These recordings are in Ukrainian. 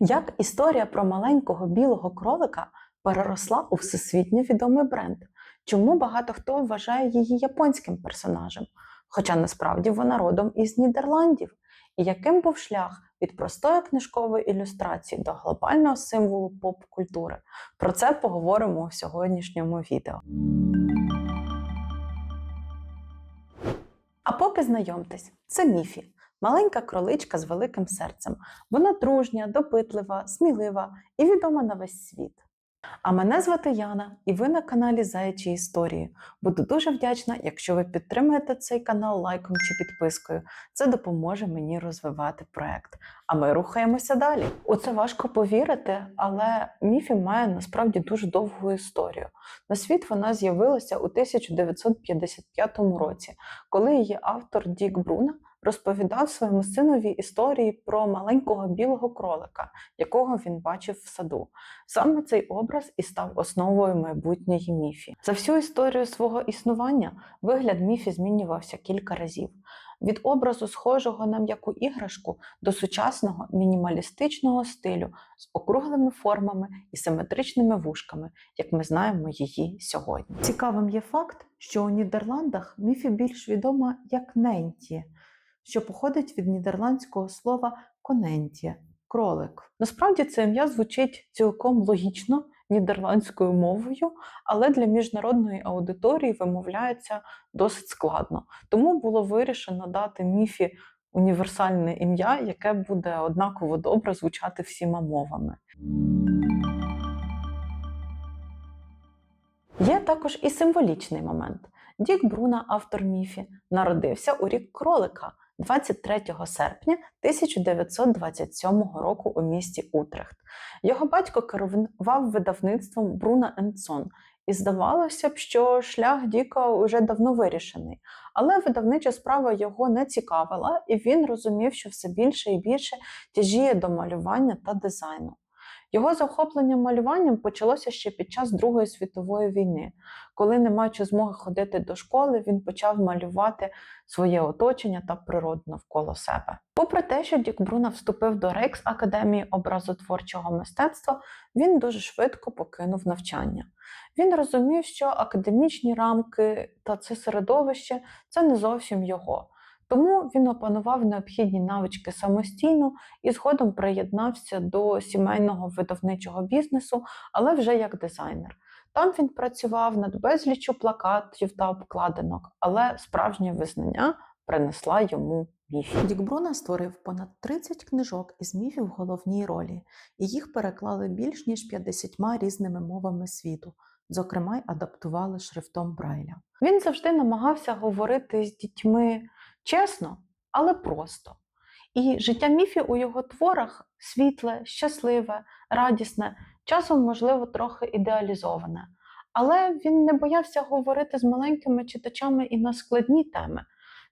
Як історія про маленького білого кролика переросла у всесвітньо відомий бренд? Чому багато хто вважає її японським персонажем? Хоча насправді вона родом із Нідерландів. І яким був шлях від простої книжкової ілюстрації до глобального символу поп-культури? Про це поговоримо у сьогоднішньому відео. А поки знайомтесь, це Міфі, маленька кроличка з великим серцем. Вона дружня, допитлива, смілива і відома на весь світ. А мене звати Яна, і ви на каналі Заячі Історії. Буду дуже вдячна, якщо ви підтримаєте цей канал лайком чи підпискою. Це допоможе мені розвивати проект. А ми рухаємося далі. У це важко повірити, але Міфі має насправді дуже довгу історію. На світ вона з'явилася у 1955 році, коли її автор Дік Бруна розповідав своєму синові історії про маленького білого кролика, якого він бачив в саду. Саме цей образ і став основою майбутньої міфі. За всю історію свого існування вигляд міфі змінювався кілька разів. Від образу, схожого на м'яку іграшку, до сучасного мінімалістичного стилю з округлими формами і симетричними вушками, як ми знаємо її сьогодні. Цікавим є факт, що у Нідерландах міфі більш відома як Ненті, що походить від нідерландського слова коненті кролик. Насправді це ім'я звучить цілком логічно нідерландською мовою, але для міжнародної аудиторії вимовляється досить складно. Тому було вирішено дати міфі універсальне ім'я, яке буде однаково добре звучати всіма мовами. Є також і символічний момент. Дік Бруна, автор міфі, народився у рік кролика 23 серпня 1927 року у місті Утрехт. Його батько керував видавництвом Бруна Енсон, і здавалося б, що шлях Діка вже давно вирішений. Але видавнича справа його не цікавила, і він розумів, що все більше і більше тяжіє до малювання та дизайну. Його захоплення малюванням почалося ще під час Другої світової війни. Коли, не маючи змоги ходити до школи, він почав малювати своє оточення та природу навколо себе. Попри те, що Дік Бруна вступив до Рейкс Академії образотворчого мистецтва, він дуже швидко покинув навчання. Він розумів, що академічні рамки та це середовище це не зовсім його. Тому він опанував необхідні навички самостійно і згодом приєднався до сімейного видавничого бізнесу, але вже як дизайнер. Там він працював над безліччю плакатів та обкладинок, але справжнє визнання принесла йому міфі. Дік Бруна створив понад 30 книжок із міфів в головній ролі, і їх переклали більш ніж 50 різними мовами світу. Зокрема, й адаптували шрифтом Брайля. Він завжди намагався говорити з дітьми чесно, але просто. І життя міфі у його творах світле, щасливе, радісне, часом, можливо, трохи ідеалізоване. Але він не боявся говорити з маленькими читачами і на складні теми.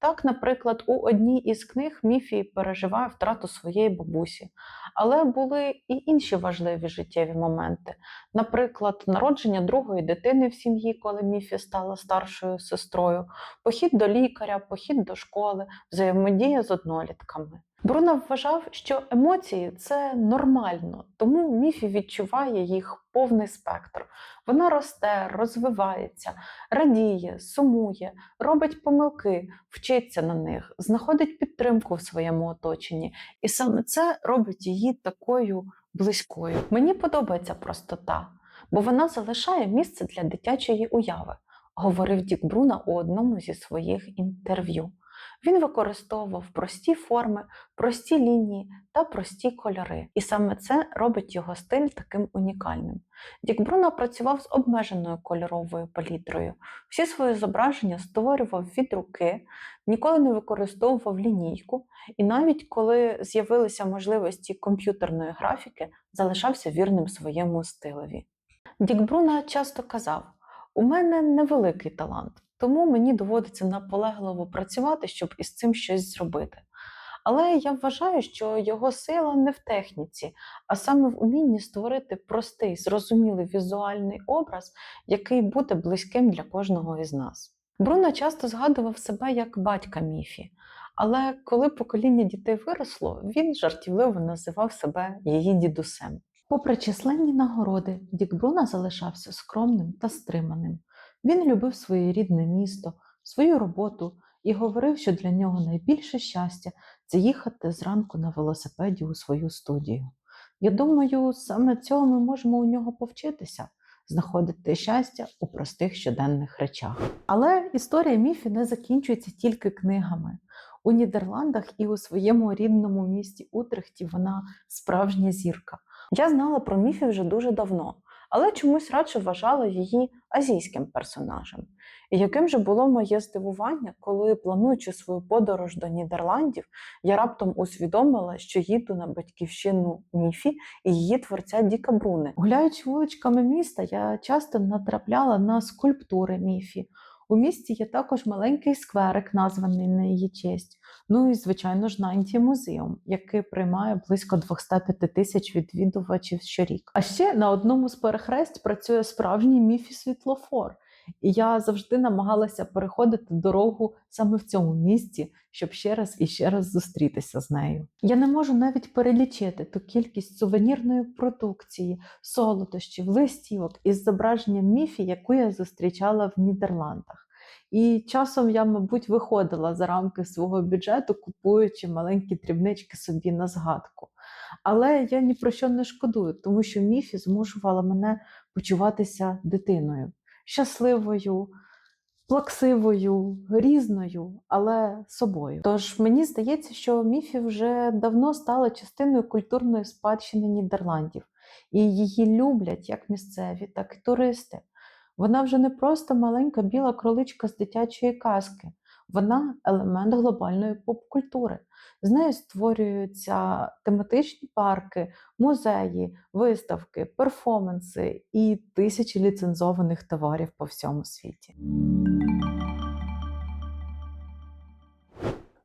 Так, наприклад, у одній із книг Міфій переживає втрату своєї бабусі, але були і інші важливі життєві моменти. Наприклад, народження другої дитини в сім'ї, коли Міфі стала старшою сестрою, похід до лікаря, похід до школи, взаємодія з однолітками. Бруно вважав, що емоції це нормально, тому Міфі відчуває їх повний спектр. Вона росте, розвивається, радіє, сумує, робить помилки, вчиться на них, знаходить підтримку в своєму оточенні. І саме це робить її такою близькою. Мені подобається простота, бо вона залишає місце для дитячої уяви, говорив Дік Бруна у одному зі своїх інтерв'ю. Він використовував прості форми, прості лінії та прості кольори, і саме це робить його стиль таким унікальним. Дік Бруно працював з обмеженою кольоровою палітрою. Всі свої зображення створював від руки, ніколи не використовував лінійку, і навіть коли з'явилися можливості комп'ютерної графіки, залишався вірним своєму стилеві. Дік Бруно часто казав: у мене невеликий талант. Тому мені доводиться наполегливо працювати, щоб із цим щось зробити. Але я вважаю, що його сила не в техніці, а саме в умінні створити простий, зрозумілий візуальний образ, який буде близьким для кожного із нас. Бруно часто згадував себе як батька Міфі, Але коли покоління дітей виросло, він жартівливо називав себе її дідусем. Попри численні нагороди, Дік Бруна залишався скромним та стриманим. Він любив своє рідне місто, свою роботу і говорив, що для нього найбільше щастя це їхати зранку на велосипеді у свою студію. Я думаю, саме цього ми можемо у нього повчитися знаходити щастя у простих щоденних речах. Але історія міфі не закінчується тільки книгами. У Нідерландах і у своєму рідному місті Утрехті вона справжня зірка. Я знала про міфі вже дуже давно, але чомусь радше вважала її азійським персонажем. І яким же було моє здивування, коли, плануючи свою подорож до Нідерландів, я раптом усвідомила, що їду на батьківщину міфі і її творця Діка Бруни. Гуляючи вуличками міста, я часто натрапляла на скульптури міфі. У місті є також маленький скверик, названий на її честь. Ну і, звичайно ж, Найнті музеум, який приймає близько 205 тисяч відвідувачів щорік. А ще на одному з перехресть працює справжній міфі світлофор. І я завжди намагалася переходити дорогу саме в цьому місці, щоб ще раз і ще раз зустрітися з нею. Я не можу навіть перелічити ту кількість сувенірної продукції, солодощів, листівок із зображенням міфі, яку я зустрічала в Нідерландах. І часом я, мабуть, виходила за рамки свого бюджету, купуючи маленькі дрібнички собі на згадку. Але я ні про що не шкодую, тому що міфі змушувала мене почуватися дитиною щасливою, плаксивою, різною, але собою. Тож мені здається, що міфі вже давно стала частиною культурної спадщини Нідерландів, і її люблять як місцеві, так і туристи. Вона вже не просто маленька біла кроличка з дитячої казки, вона елемент глобальної поп-культури. З нею створюються тематичні парки, музеї, виставки, перформанси і тисячі ліцензованих товарів по всьому світі.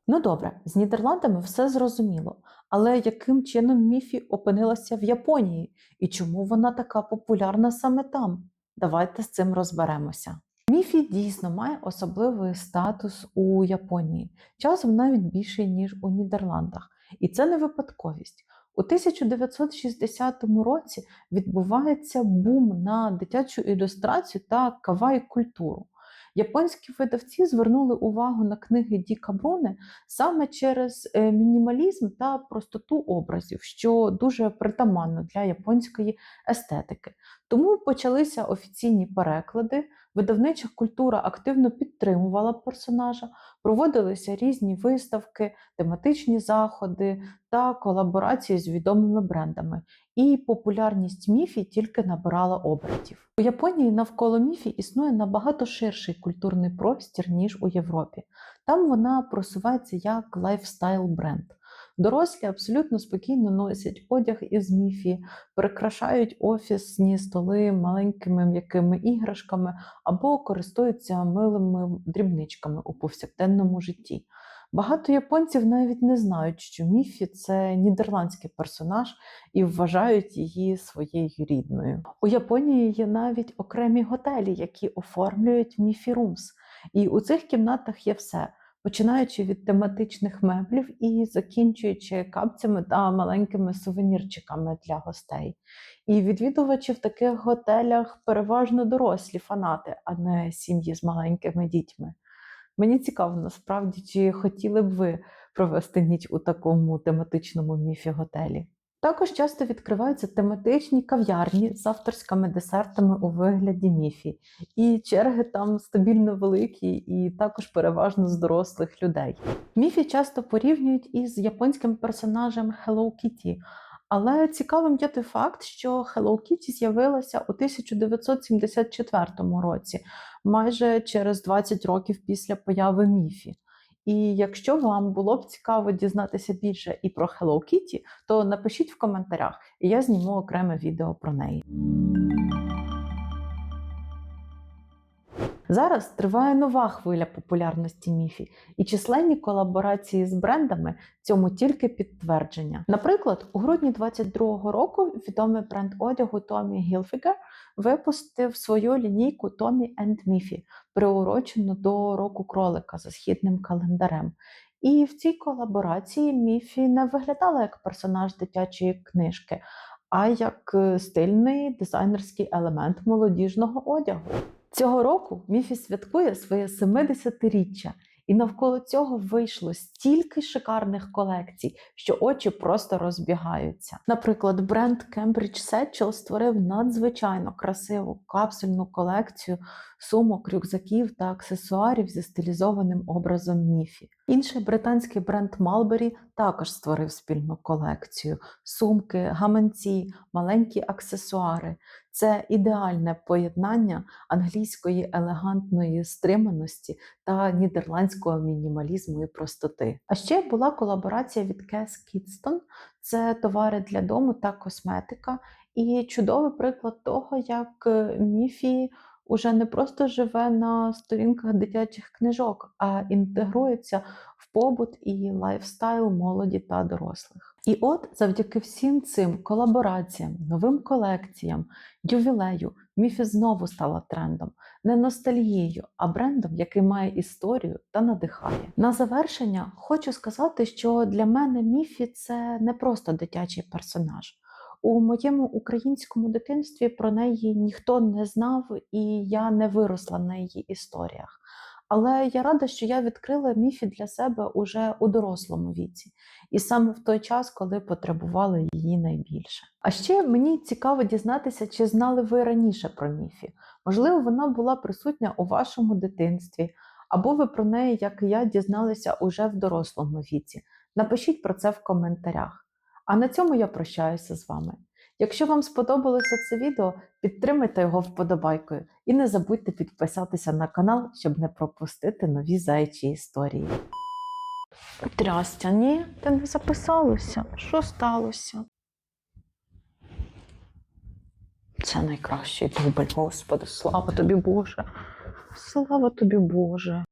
Ну добре, з Нідерландами все зрозуміло. Але яким чином міфі опинилася в Японії і чому вона така популярна саме там? Давайте з цим розберемося. Міфі дійсно має особливий статус у Японії, часом навіть більший, ніж у Нідерландах. І це не випадковість. У 1960 році відбувається бум на дитячу ілюстрацію та кавай культуру. Японські видавці звернули увагу на книги Діка Бруни саме через е, мінімалізм та простоту образів, що дуже притаманно для японської естетики. Тому почалися офіційні переклади. Видавнича культура активно підтримувала персонажа, проводилися різні виставки, тематичні заходи та колаборації з відомими брендами. І популярність міфі тільки набирала обертів. У Японії навколо міфі існує набагато ширший культурний простір, ніж у Європі. Там вона просувається як лайфстайл бренд. Дорослі абсолютно спокійно носять одяг із міфі, прикрашають офісні столи маленькими м'якими іграшками або користуються милими дрібничками у повсякденному житті. Багато японців навіть не знають, що Міфі це нідерландський персонаж і вважають її своєю рідною. У Японії є навіть окремі готелі, які оформлюють Міфі Румс. І у цих кімнатах є все починаючи від тематичних меблів і закінчуючи капцями та маленькими сувенірчиками для гостей. І відвідувачі в таких готелях переважно дорослі фанати, а не сім'ї з маленькими дітьми. Мені цікаво, насправді, чи хотіли б ви провести ніч у такому тематичному міфі готелі. Також часто відкриваються тематичні кав'ярні з авторськими десертами у вигляді міфі, і черги там стабільно великі, і також переважно з дорослих людей. Міфі часто порівнюють із японським персонажем Hello Kitty, але цікавим є той факт, що Hello Kitty з'явилася у 1974 році, майже через 20 років після появи міфі. І якщо вам було б цікаво дізнатися більше і про Hello Kitty, то напишіть в коментарях, і я зніму окреме відео про неї. Зараз триває нова хвиля популярності міфі, і численні колаборації з брендами цьому тільки підтвердження. Наприклад, у грудні 22-го року відомий бренд одягу Tommy Hilfiger випустив свою лінійку Tommy and Miffy, приурочену до року кролика за східним календарем. І в цій колаборації Міфі не виглядала як персонаж дитячої книжки, а як е, стильний дизайнерський елемент молодіжного одягу. Цього року Міфі святкує своє 70-річчя, і навколо цього вийшло стільки шикарних колекцій, що очі просто розбігаються. Наприклад, бренд Cambridge Satchel створив надзвичайно красиву капсульну колекцію сумок, рюкзаків та аксесуарів зі стилізованим образом Міфі. Інший британський бренд Mulberry також створив спільну колекцію: сумки, гаманці, маленькі аксесуари. Це ідеальне поєднання англійської елегантної стриманості та нідерландського мінімалізму і простоти. А ще була колаборація від Cass Kidston. Це товари для дому та косметика, і чудовий приклад того, як е, Міфі уже не просто живе на сторінках дитячих книжок, а інтегрується побут і лайфстайл молоді та дорослих. І от завдяки всім цим колабораціям, новим колекціям, ювілею, Міфі знову стала трендом, не ностальгією, а брендом, який має історію та надихає. На завершення хочу сказати, що для мене Міфі це не просто дитячий персонаж. У моєму українському дитинстві про неї ніхто не знав, і я не виросла на її історіях. Але я рада, що я відкрила міфі для себе уже у дорослому віці, і саме в той час, коли потребувала її найбільше. А ще мені цікаво дізнатися, чи знали ви раніше про міфі. Можливо, вона була присутня у вашому дитинстві, або ви про неї, як і я, дізналися уже в дорослому віці. Напишіть про це в коментарях. А на цьому я прощаюся з вами. Якщо вам сподобалося це відео, підтримайте його вподобайкою і не забудьте підписатися на канал, щоб не пропустити нові зайчі історії. Трястя, ні, ти не записалося. Що сталося? Це найкращий дубль, Господи, слава тобі Боже. Слава тобі Боже.